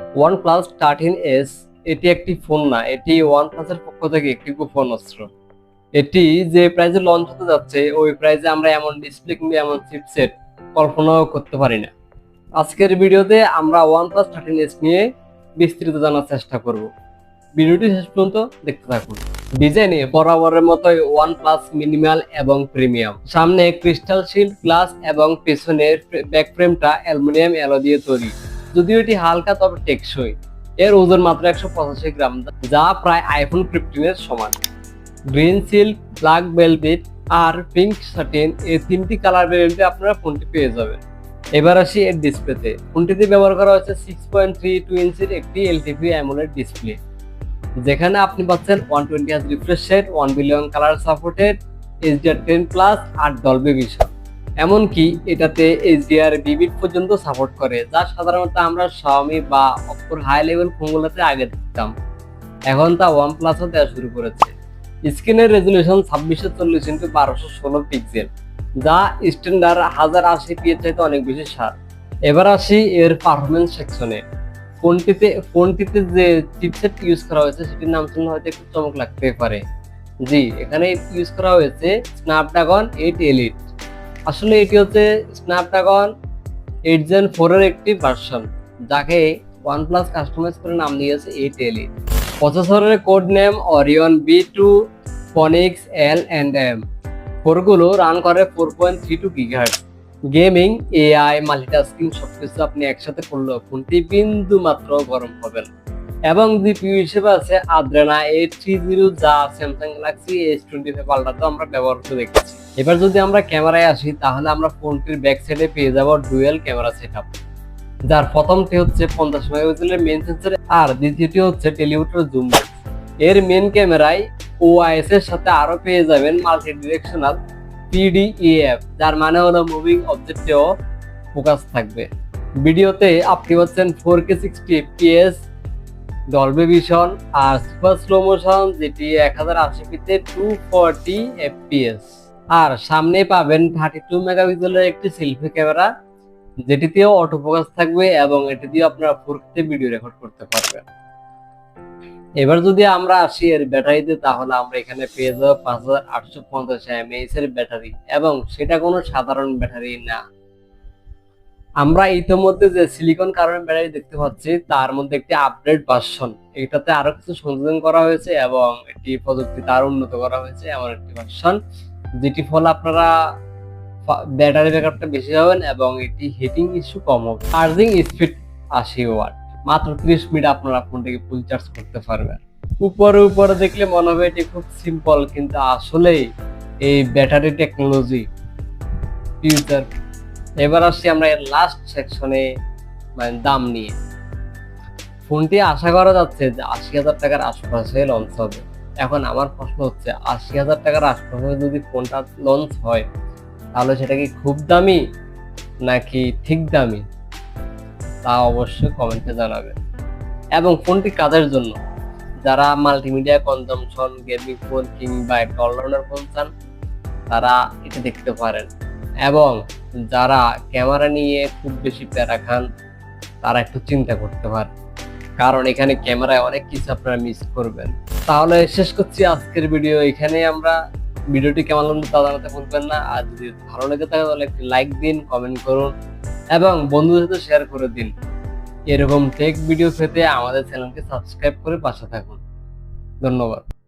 One plus thirteen S এটি একটি phone না, এটি ওয়ান প্লাসের পক্ষ থেকে একটি গোপন অস্ত্র। এটি যে প্রাইজে লঞ্চ হতে যাচ্ছে, ওই প্রাইজে আমরা এমন ডিসপ্লে কিংবা এমন চিপসেট কল্পনাও করতে পারি না। আজকের ভিডিওতে আমরা ওয়ান প্লাস থার্টিন এস নিয়ে বিস্তৃত জানার চেষ্টা করব। ভিডিওটি শেষ পর্যন্ত দেখতে থাকুন। ডিজাইনে বরাবরের মতোই ওয়ান প্লাস মিনিমাল এবং প্রিমিয়াম সামনে ক্রিস্টাল শিল্ড গ্লাস এবং পেছনের ব্যাক ফ্রেমটা অ্যালুমিনিয়াম অ্যালো দিয়ে তৈরি। যদিও এটি হালকা তবে টেকসই। এর ওজন মাত্র একশো পঁচাশি গ্রাম, যা প্রায় আইফোন ফিফটিনের সমান। গ্রিন সিল্ক ব্ল্যাক ভেলভেট আর পিঙ্ক সাটিন এই তিনটি কালার ভেরিয়েন্টে আপনারা ফোনটি পেয়ে যাবেন। এবার আসি এর ডিসপ্লেতে ফোনটিতে ব্যবহার করা হয়েছে সিক্স পয়েন্ট থ্রি টু ইঞ্চির একটি এলটিভি অ্যামোলেড ডিসপ্লে যেখানে আপনি পাচ্ছেন ওয়ান টোয়েন্টি হাজ refresh rate one billion colour supported HDR ten plus আর ডলবি ভিশন এমনকি এটাতে এইচডিআর বিবিট পর্যন্ত সাপোর্ট করে, যা সাধারণত আমরা শাওমি বা অপর হাই লেভেল ফোনগুলোতে আগে দেখতাম। এখন তা ওয়ান প্লাসও দেওয়া শুরু করেছে। স্ক্রিনের রেজলিউশন ছাব্বিশশো চল্লিশ ইন্টু বারোশো ষোলো পিক্সেল যা স্ট্যান্ডার্ড হাজার আশি পি এর চাইতে অনেক বেশি সার। এবার আসি এর পারফরমেন্স সেকশনে ফোনটিতে ফোনটিতে যে চিপসেট ইউজ করা হয়েছে, সেটির নাম শুনে হয়তো একটু চমক লাগতে পারে। জি, এখানে ইউজ করা হয়েছে স্ন্যাপড্রাগন এইট এলিট আসলে এটি হচ্ছে স্ন্যাপড্রাগন এইট জেন ফোরের একটি ভার্সন যাকে ওয়ানপ্লাস কাস্টমাইজ করে নাম দিয়েছে এইট এলিট প্রসেসরের code name Orion B two Phoenix L and M ফোরগুলো run করে four point three two gigahertz gaming AI multitasking সবকিছু আপনি একসাথে করলেও ফোনটি বিন্দু মাত্র গরম হবে না এবং জিপিইউ হিসেবে আছে আদ্রেনা এইট থ্রি জিরো যা Samsung Galaxy S twenty five আলট্রাতে আমরা ব্যবহার করে দেখেছি। এবার যদি আমরা ক্যামেরায় আসি, তাহলে আমরা ফোনটির ব্যাক সাইডে পেয়ে যাব ডুয়েল ক্যামেরা সেট যার প্রথমটি হচ্ছে পঞ্চাশ মেগাপিক্সেলের মেন সেন্সর আর দ্বিতীয়টি হচ্ছে টেলিউটার জুম এর মেন ক্যামেরায় ওআইএস এর সাথে আরও পেয়ে যাবেন মাল্টি ডিরেকশনাল পিডিইএফ যার মানে হলো মুভিং অবজেক্টেও ফোকাস থাকবে। ভিডিওতে আপনি পাচ্ছেন four K sixty FPS Dolby Vision আর সুপার স্লো মোশন যেটি এক হাজার আশি পিতে টু ফোরটি এফপিএস আর সামনে পাবেন থার্টি টু মেগাপিক্সেলের একটি সেলফি ক্যামেরা যেটিতেও অটো ফোকাস থাকবে এবং এটি দিয়ে আপনারা ফোরকে ভিডিও রেকর্ড করতে পারবেন। এবার যদি আমরা আসি এর ব্যাটারিতে, তাহলে আমরা এখানে পেয়ে যাব পাঁচ হাজার আটশো পঞ্চাশ এমএএইচ এর ব্যাটারি, এবং সেটা কোনো সাধারণ ব্যাটারি না। আমরা ইতিমধ্যে যে সিলিকন কার্বন ব্যাটারি দেখতে পাচ্ছি, তার মধ্যে একটি আপডেট ভার্সন এটাতে আরও কিছু সংযোজন করা হয়েছে এবং এটি প্রযুক্তিতে আরও উন্নত করা হয়েছে, এমন একটি ভার্সন যেটি ফলে আপনারা ব্যাটারি ব্যাকআপটা বেশি পাবেন এবং এটি হিটিং ইস্যু কম হবে। চার্জিং স্পিড আশি ওয়াট মাত্র ত্রিশ মিনিট আপনারা ফোনটাকে ফুল চার্জ করতে পারবেন। উপরে উপরে দেখলে মনে হবে এটি খুব সিম্পল কিন্তু আসলেই এই ব্যাটারি টেকনোলজি ফিউচার এবার আসছি আমরা এর লাস্ট সেকশনে মানে দাম নিয়ে। ফোনটি আশা করা যাচ্ছে যে আশি হাজার টাকার আশপাশে লঞ্চ হবে। এখন আমার প্রশ্ন হচ্ছে, আশি হাজার টাকার আশপাশে যদি ফোনটা লঞ্চ হয়, তাহলে সেটা কি খুব দামি নাকি ঠিক দামি? তা অবশ্যই কমেন্টে জানাবেন এবং ফোনটি কাজের জন্য? যারা মাল্টিমিডিয়া কনজামশন গেমিং ফোন কিংবা একটা অলরাউন্ডার ফোন চান, তারা এটা দেখতে পারেন। এবং যারা ক্যামেরা নিয়ে খুব বেশি প্যারা খান, তারা একটু চিন্তা করতে পারে কারণ এখানে ক্যামেরায় অনেক কিছু আপনারা মিস করবেন। তাহলে শেষ করছি আজকের ভিডিও এখানে আমরা ভিডিওটি কেমন লাগল তা জানাতে ভুলবেন না। আর যদি ভালো লেগে থাকে তাহলে একটি লাইক দিন কমেন্ট করুন এবং বন্ধুদের সাথে শেয়ার করে দিন। এরকম টেক ভিডিও পেতে আমাদের চ্যানেলকে সাবস্ক্রাইব করে পাশে থাকুন। ধন্যবাদ।